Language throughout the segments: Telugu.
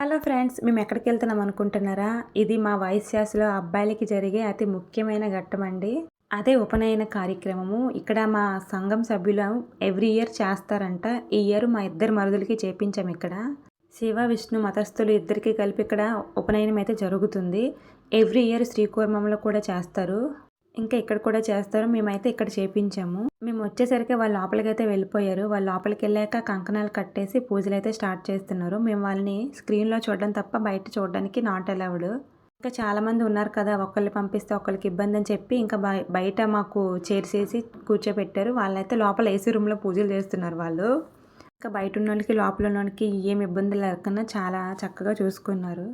హలో ఫ్రెండ్స్ మేము ఎక్కడికి వెళ్తున్నాం అనుకుంటున్నారా? ఇది మా వైశ్యాసులో అబ్బాయిలకి జరిగే అతి ముఖ్యమైన ఘట్టం అండి అదే ఉపనయన కార్యక్రమము. ఇక్కడ మా సంఘం సభ్యులు ఎవ్రీ ఇయర్ చేస్తారంట. ఈ ఇయర్ మా ఇద్దరు మరుదులకి చేపించాం ఇక్కడ. శివ విష్ణు మతస్థులు ఇద్దరికి కలిపి ఇక్కడ ఉపనయనం అయితే జరుగుతుంది. ఎవ్రీ ఇయర్ శ్రీకూర్మంలో కూడా చేస్తారు. ఇంకా ఇక్కడ కూడా చేస్తారు మేమైతే ఇక్కడ చేపించాము. మేము వచ్చేసరికి వాళ్ళ లోపలికి అయితే వెళ్ళిపోయారు. వాళ్ళ లోపలికి వెళ్ళాక కంకణాలు కట్టేసి పూజలు అయితే స్టార్ట్ చేస్తున్నారు. మేము వాళ్ళని స్క్రీన్లో చూడడం తప్ప బయట చూడడానికి నాట్ అలౌడ్ ఇంకా చాలామంది ఉన్నారు కదా ఒకళ్ళు పంపిస్తే ఒకరికి ఇబ్బంది అని చెప్పి ఇంకా బయట మాకు చేర్చేసి కూర్చోబెట్టారు. వాళ్ళైతే లోపల ఏసీ రూమ్లో పూజలు చేస్తున్నారు వాళ్ళు. ఇంకా బయట ఉన్న వాళ్ళకి లోపల ఉన్న వాళ్ళకి ఏం ఇబ్బంది లేకుండా చాలా చక్కగా చూసుకున్నారు.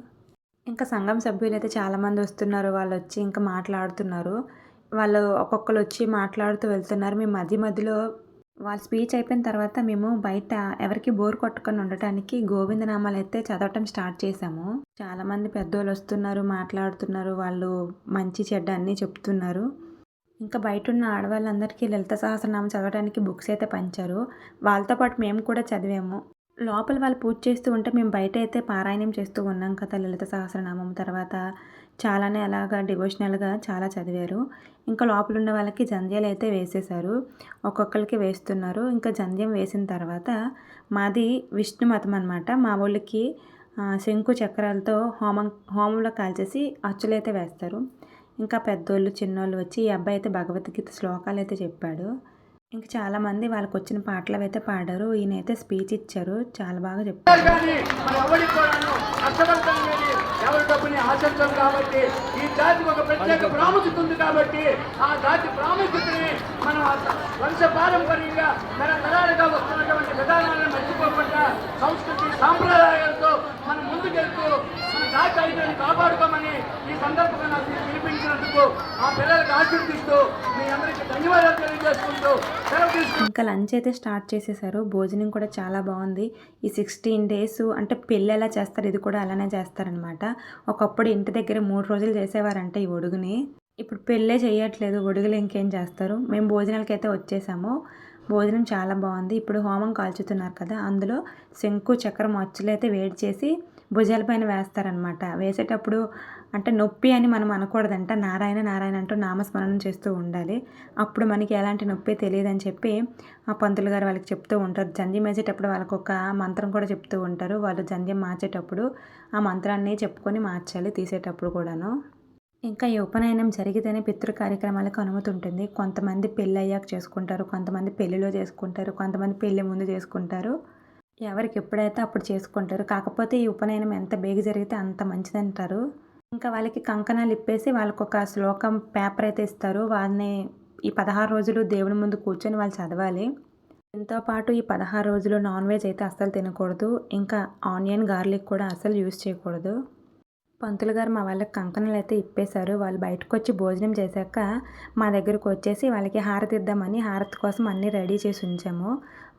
ఇంకా సంఘం సభ్యులు అయితే చాలామంది వస్తున్నారు. వాళ్ళు వచ్చి ఇంకా మాట్లాడుతున్నారు. వాళ్ళు ఒక్కొక్కరు వచ్చి మాట్లాడుతూ వెళ్తున్నారు. మేము మధ్య మధ్యలో వాళ్ళ స్పీచ్ అయిపోయిన తర్వాత మేము బయట ఎవరికి బోర్ కొట్టుకొని ఉండటానికి గోవిందనామాలు అయితే చదవటం స్టార్ట్ చేసాము చాలామంది పెద్దోళ్ళు వస్తున్నారు మాట్లాడుతున్నారు వాళ్ళు మంచి చెడ్డ అన్నీ చెప్తున్నారు. ఇంకా బయట ఉన్న ఆడవాళ్ళందరికీ లలిత సహస్రనామం చదవడానికి బుక్స్ అయితే పంచారు. వాళ్ళతో పాటు మేము కూడా చదివాము. లోపల వాళ్ళు పూజ చేస్తూ ఉంటే మేము బయట అయితే పారాయణం చేస్తూ ఉన్నాం కదా లలిత సహస్రనామం తర్వాత. చాలానే అలాగా డివోషనల్గా చాలా చదివారు. ఇంకా లోపల ఉన్న వాళ్ళకి జంధ్యాలు అయితే వేసేశారు. ఒక్కొక్కరికి వేస్తున్నారు. ఇంకా జంధ్యం వేసిన తర్వాత మాది విష్ణు మతం అనమాట మా వాళ్ళకి శంకు చక్రాలతో హోమం హోమంలో కాల్చేసి అచ్చులైతే వేస్తారు. ఇంకా పెద్దోళ్ళు చిన్నోళ్ళు వచ్చి ఈ అబ్బాయి అయితే భగవద్గీత శ్లోకాలు అయితే చెప్పాడు. ఇంకా చాలామంది వాళ్ళకి వచ్చిన పాటలు అయితే పాడారు. ఈయన అయితే స్పీచ్ ఇచ్చారు. చాలా బాగా చెప్పారు. ఎవరి డబ్బుని ఆశించం కాబట్టి ఈ జాతికి ఒక ప్రత్యేక ప్రాముఖ్యత ఉంది కాబట్టి ఆ జాతి ప్రాముఖ్యతని మనం వంశ పారంపర్యంగా మన తరాలుగా వస్తున్నటువంటి విధానాలను మర్చిపోకుండా సంస్కృతి సాంప్రదాయాలతో మనం ముందుకెళ్తూ మన జాతి కాపాడుకోమని ఈ సందర్భంగా నాకు పిలిపించినందుకు ఆ పిల్లలకు ఆశీర్దిస్తూ ఇంకా లంచ్ అయితే స్టార్ట్ చేసేసారు. భోజనం కూడా చాలా బాగుంది. ఈ సిక్స్టీన్ డేస్ అంటే పెళ్ళి ఎలా చేస్తారు? ఇది కూడా అలానే చేస్తారనమాట. ఒకప్పుడు ఇంటి దగ్గర మూడు రోజులు చేసేవారంట ఈ ఒడుగుని. ఇప్పుడు పెళ్ళే చేయట్లేదు. ఒడుగులు ఇంకేం చేస్తారు? మేము భోజనాలకి అయితే వచ్చేసాము. భోజనం చాలా బాగుంది. ఇప్పుడు హోమం కాల్చుతున్నారు కదా అందులో శంకు చక్రం అచ్చులు అయితే వేడి చేసి భుజాలపైన వేస్తారనమాట వేసేటప్పుడు అంటే నొప్పి అని మనం అనకూడదంట. నారాయణ నారాయణ అంటూ నామస్మరణం చేస్తూ ఉండాలి. అప్పుడు మనకి ఎలాంటి నొప్పి తెలియదని చెప్పి ఆ పంతులు గారు వాళ్ళకి చెప్తూ ఉంటారు. జంధ్యం వేసేటప్పుడు వాళ్ళకు ఒక మంత్రం కూడా చెప్తూ ఉంటారు. వాళ్ళు జంధ్యం మార్చేటప్పుడు ఆ మంత్రాన్ని చెప్పుకొని మార్చాలి తీసేటప్పుడు కూడాను. ఇంకా ఈ ఉపనయనం జరిగితేనే పితృ కార్యక్రమాలకు అనుమతి ఉంటుంది. కొంతమంది పెళ్ళి అయ్యాక చేసుకుంటారు కొంతమంది పెళ్ళిలో చేసుకుంటారు కొంతమంది పెళ్ళి ముందు చేసుకుంటారు. ఎవరికి ఎప్పుడైతే అప్పుడు చేసుకుంటారు. కాకపోతే ఈ ఉపనయనం ఎంత బేగ జరిగితే అంత మంచిదంటారు. ఇంకా వాళ్ళకి కంకణాలు ఇప్పేసి వాళ్ళకు ఒక శ్లోకం పేపర్ అయితే ఇస్తారు. వాళ్ళని ఈ పదహారు రోజులు దేవుని ముందు కూర్చొని వాళ్ళు చదవాలి. దీంతో పాటు ఈ పదహారు రోజులు నాన్ వెజ్ అయితే అస్సలు తినకూడదు. ఇంకా ఆనియన్ గార్లిక్ కూడా అస్సలు యూజ్ చేయకూడదు. పంతులు గారు మా వాళ్ళకి కంకణాలు అయితే ఇప్పేశారు. వాళ్ళు బయటకు వచ్చి భోజనం చేశాక మా దగ్గరకు వచ్చేసి వాళ్ళకి హారతి ఇద్దామని హారతి కోసం అన్నీ రెడీ చేసి ఉంచాము.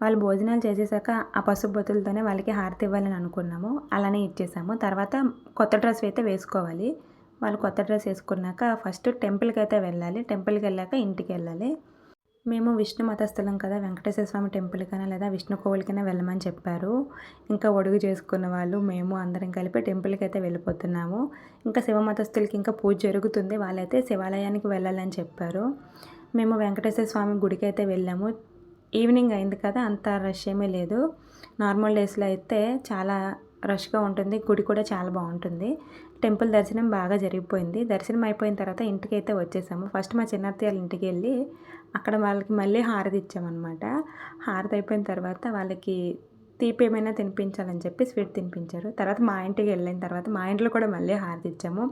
వాళ్ళు భోజనాలు చేసేసాక ఆ పసుపు బొత్తులతోనే వాళ్ళకి హారతి ఇవ్వాలని అనుకున్నాము. అలానే ఇచ్చేసాము. తర్వాత కొత్త డ్రెస్ అయితే వేసుకోవాలి. వాళ్ళు కొత్త డ్రెస్ వేసుకున్నాక ఫస్ట్ టెంపుల్కి అయితే వెళ్ళాలి. టెంపుల్కి వెళ్ళాక ఇంటికి వెళ్ళాలి. మేము విష్ణు మతస్థలం కదా వెంకటేశ్వర స్వామి టెంపుల్కైనా లేదా విష్ణు కోవిల్కైనా వెళ్ళమని చెప్పారు. ఇంకా ఒడుగు చేసుకున్న వాళ్ళు మేము అందరం కలిపి టెంపుల్కి అయితే వెళ్ళిపోతున్నాము. ఇంకా శివ మతస్థులకి ఇంకా పూజ జరుగుతుంది వాళ్ళైతే శివాలయానికి వెళ్ళాలని చెప్పారు. మేము వెంకటేశ్వర స్వామి గుడికి అయితే వెళ్ళాము. ఈవినింగ్ అయింది కదా అంత రష్ ఏమీ లేదు. నార్మల్ డేస్లో అయితే చాలా రష్గా ఉంటుంది గుడి కూడా చాలా బాగుంటుంది. టెంపుల్ దర్శనం బాగా జరిగిపోయింది. దర్శనం అయిపోయిన తర్వాత ఇంటికి అయితే వచ్చేసాము. ఫస్ట్ మా చిన్నత్తయ్య ఇంటికి వెళ్ళి అక్కడ వాళ్ళకి మళ్ళీ హారతి ఇచ్చామన్నమాట. హారతి అయిపోయిన తర్వాత వాళ్ళకి తీపి ఏమైనా తినిపించాలని చెప్పి స్వీట్ తినిపించారు. తర్వాత మా ఇంటికి వెళ్ళిన తర్వాత మా ఇంట్లో కూడా మళ్ళీ హారతి ఇచ్చాము.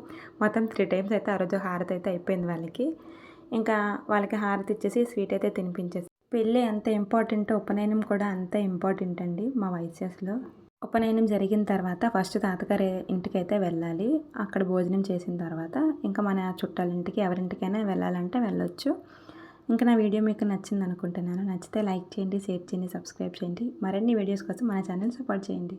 మొత్తం త్రీ టైమ్స్ అయితే ఆ రోజు హారతి అయితే అయిపోయింది వాళ్ళకి. ఇంకా వాళ్ళకి హారతి ఇచ్చేసి స్వీట్ అయితే తినిపించేసి. పెళ్ళి ఎంత ఇంపార్టెంట్ ఉపనయనం కూడా అంత ఇంపార్టెంట్ అండి మా వైద్యస్లో ఉపనయనం జరిగిన తర్వాత ఫస్ట్ తాతగారి ఇంటికి అయితే వెళ్ళాలి. అక్కడ భోజనం చేసిన తర్వాత ఇంకా మన చుట్టాల ఇంటికి ఎవరింటికైనా వెళ్ళాలంటే వెళ్ళొచ్చు. ఇంకా నా వీడియో మీకు నచ్చింది అనుకుంటున్నాను. నచ్చితే లైక్ చేయండి షేర్ చేయండి సబ్స్క్రైబ్ చేయండి. మరిన్ని వీడియోస్ కోసం మన ఛానల్ సపోర్ట్ చేయండి.